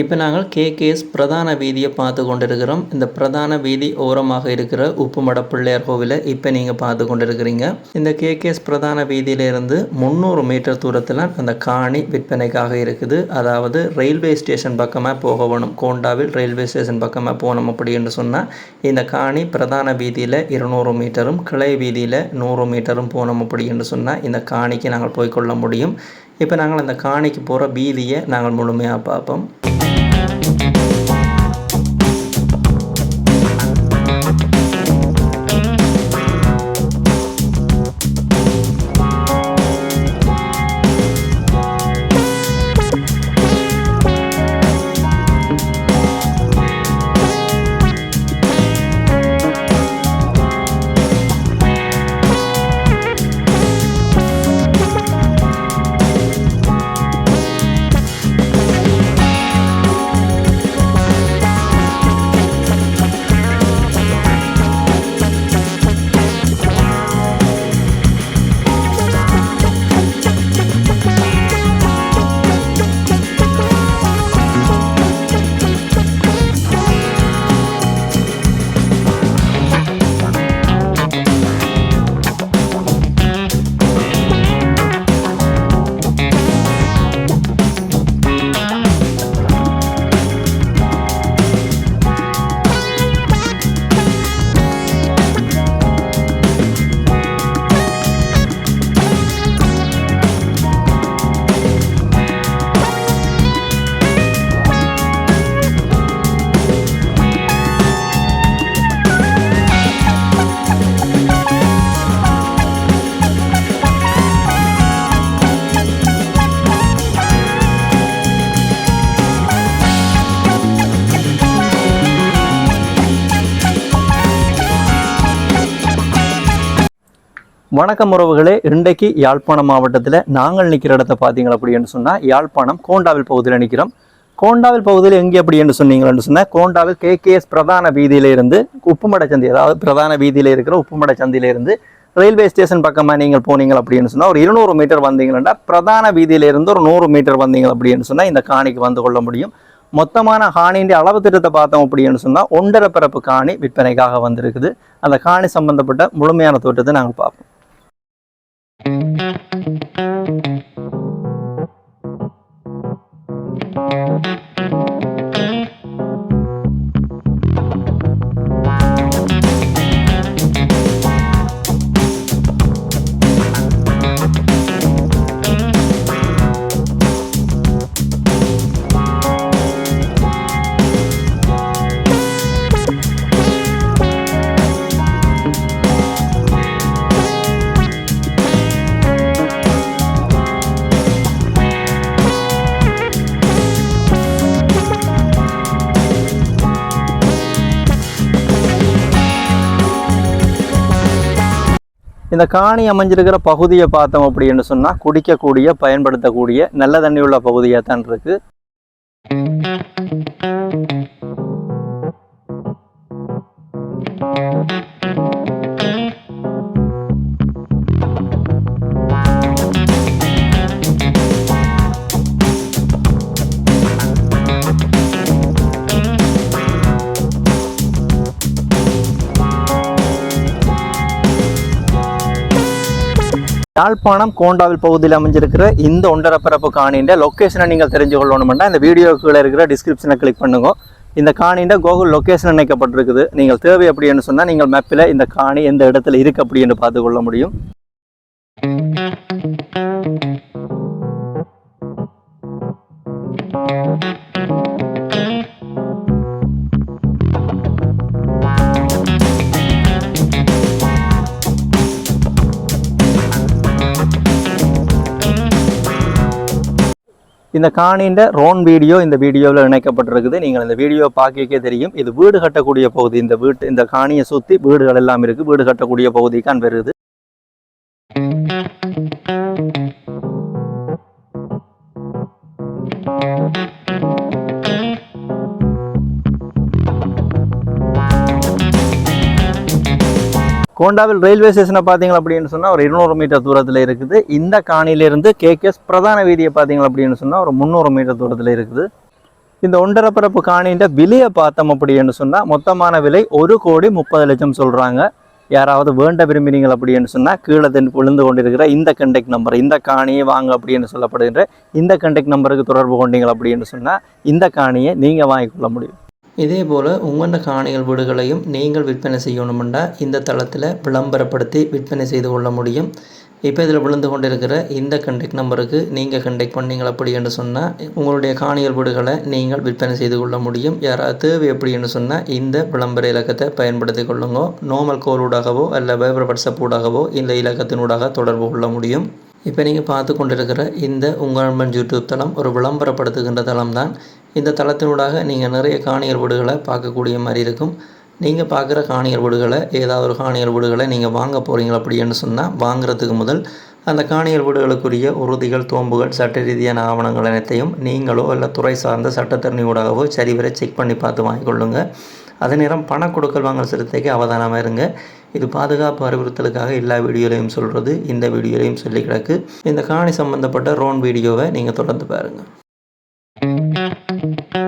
இப்போ நாங்கள் கேகேஎஸ் பிரதான வீதியை பார்த்து கொண்டிருக்கிறோம். இந்த பிரதான வீதி ஓரமாக இருக்கிற உப்புமட பிள்ளையார் கோவிலை இப்போ நீங்கள் பார்த்து கொண்டிருக்கிறீங்க. இந்த கேகேஎஸ் பிரதான வீதியிலிருந்து முந்நூறு மீட்டர் தூரத்தில் அந்த காணி விற்பனைக்காக இருக்குது. அதாவது ரயில்வே ஸ்டேஷன் பக்கமாக போக வேணும். கோண்டாவில் ரயில்வே ஸ்டேஷன் பக்கமாக போகணும் அப்படின்னு சொன்னால் இந்த காணி பிரதான வீதியில் இருநூறு மீட்டரும் கிளை வீதியில் நூறு மீட்டரும் போகணும் அப்படின்னு சொன்னால் இந்த காணிக்கு நாங்கள் போய்க்கொள்ள முடியும். இப்போ நாங்கள் அந்த காணிக்கு போகிற வீதியை நாங்கள் முழுமையாக பார்ப்போம். வணக்கம் உறவுகளே. இன்றைக்கு யாழ்ப்பாணம் மாவட்டத்தில் நாங்கள் நிற்கிற இடத்த பார்த்தீங்க அப்படின்னு சொன்னால் யாழ்ப்பாணம் கோண்டாவில் பகுதியில் நிற்கிறோம் கோண்டாவில் பகுதியில் எங்கே அப்படி என்று சொன்னீங்கன்னு சொன்னால் கோண்டாவில் கேகேஎஸ் பிரதான வீதியில இருந்து உப்புமட சந்தி அதாவது பிரதான வீதியில் இருக்கிற உப்புமட சந்தியில இருந்து ரயில்வே ஸ்டேஷன் பக்கமாக நீங்கள் போனீங்க அப்படின்னு சொன்னால் ஒரு இருநூறு மீட்டர் வந்தீங்கன்னா பிரதான வீதியிலிருந்து ஒரு நூறு மீட்டர் வந்தீங்க அப்படின்னு சொன்னால் இந்த காணிக்கு வந்து கொள்ள முடியும். மொத்தமான காணியின் அளவு திட்டத்தை பார்த்தோம் அப்படின்னு சொன்னால் ஒன்றரை பிறப்பு காணி விற்பனைக்காக வந்திருக்குது. அந்த காணி சம்பந்தப்பட்ட முழுமையான தோற்றத்தை நாங்கள் பார்ப்போம். இந்த காணி அமைஞ்சிருக்கிற பகுதியை பார்த்தோம் அப்படின்னு சொன்னால் குடிக்கக்கூடிய பயன்படுத்தக்கூடிய நல்ல தண்ணி உள்ள பகுதியாக தான் இருக்கு. யாழ்ப்பாணம் கோண்டாவில் பகுதியில் அமைஞ்சிருக்கிற இந்த ஒன்றரப்பரப்பு காணின்ற லொக்கேஷனை நீங்கள் தெரிஞ்சு கொள்ளணும்னா இந்த வீடியோக்குள்ள இருக்கிற டிஸ்கிரிப்ஷனை கிளிக் பண்ணுங்க. இந்த காணின்ற கூகுள் லொக்கேஷன் இணைக்கப்பட்டிருக்குது. நீங்கள் தேவை அப்படின்னு சொன்னால் நீங்கள் மேப்பில் இந்த காணி எந்த இடத்துல இருக்கு அப்படின்னு பார்த்து கொள்ள முடியும். இந்த காணின்ற ரோன் வீடியோ இந்த வீடியோவில் இணைக்கப்பட்டிருக்குது. நீங்கள் இந்த வீடியோ பார்க்கவே தெரியும். இது வீடு கட்டக்கூடிய பகுதி. இந்த வீட்டு இந்த காணியை சுற்றி வீடுகள் எல்லாம் இருக்குது வீடு கட்டக்கூடிய பகுதிக்கான் வருது கோண்டாவில் ரயில்வே ஸ்டேஷனை பார்த்தீங்க அப்படின்னு சொன்னால் ஒரு இருநூறு மீட்டர் தூரத்தில் இருக்குது. இந்த காணியிலிருந்து கேகேஎஸ் பிரதான வீதியை பார்த்தீங்க அப்படின்னு சொன்னால் ஒரு முந்நூறு மீட்டர் தூரத்தில் இருக்குது. இந்த ஒன்றரை பரப்பு காணின்ற விலையை பார்த்தோம் அப்படின்னு சொன்னால் மொத்தமான விலை ஒரு கோடி முப்பது லட்சம் சொல்கிறாங்க யாராவது வேண்ட விரும்பினீங்கள் அப்படின்னு சொன்னால் கீழே தென் விழுந்து கொண்டிருக்கிற இந்த கண்டெக்ட் நம்பர் இந்த காணியை வாங்க அப்படின்னு சொல்லப்படுகின்ற இந்த கண்டெக்ட் நம்பருக்கு தொடர்பு கொண்டீங்கள் அப்படின்னு சொன்னால் இந்த காணியை நீங்கள் வாங்கிக்கொள்ள முடியும். இதே போல் உங்களோட காணிகள் வீடுகளையும் நீங்கள் விற்பனை செய்யணுமெண்டா இந்த தளத்தில் விளம்பரப்படுத்தி விற்பனை செய்து கொள்ள முடியும். இப்போ இதில் விழுந்து கொண்டிருக்கிற இந்த கண்டெக்ட் நம்பருக்கு நீங்கள் கண்டெக்ட் பண்ணீங்கள் அப்படி என்று சொன்னால் உங்களுடைய காணிகள் வீடுகளை நீங்கள் விற்பனை செய்து கொள்ள முடியும். யாராவது தேவை எப்படி என்று சொன்னால் இந்த விளம்பர இலக்கத்தை பயன்படுத்தி கொள்ளுங்க. நார்மல் கோல் ஊடாகவோ அல்ல வைபர் வாட்ஸ்அப் ஊடாகவோ இந்த இலக்கத்தினூடாக தொடர்பு கொள்ள முடியும். இப்போ நீங்கள் பார்த்து கொண்டிருக்கிற இந்த உங்கள் யூடியூப் தளம் ஒரு விளம்பரப்படுத்துகின்ற தளம் தான். இந்த தளத்தினூடாக நீங்கள் நிறைய காணியர் வீடுகளை பார்க்கக்கூடிய மாதிரி இருக்கும். நீங்கள் பார்க்குற காணியர் வீடுகளை ஏதாவது ஒரு காணியர் வீடுகளை நீங்கள் வாங்க போகிறீங்க அப்படின்னு சொன்னால் வாங்குறதுக்கு முதல் அந்த காணியர் வீடுகளுக்குரிய உறுதிகள் தோம்புகள் சட்ட ரீதியான ஆவணங்கள் அனைத்தையும் நீங்களோ இல்லை துறை சார்ந்த சட்டத்தரணி ஊடாகவோ சரிவர செக் பண்ணி பார்த்து வாங்கிக்கொள்ளுங்க அதே நேரம் பண கொடுக்கல் வாங்கல் சிறுத்தைக்கு அவதானமாக இருங்க. இது பாதுகாப்பு அறிவுறுத்தலுக்காக எல்லா வீடியோலையும் சொல்கிறது இந்த வீடியோலையும் சொல்லி கிடக்கு. இந்த காணி சம்மந்தப்பட்ட ரோன் வீடியோவை நீங்கள் தொடர்ந்து பாருங்கள் Thank you.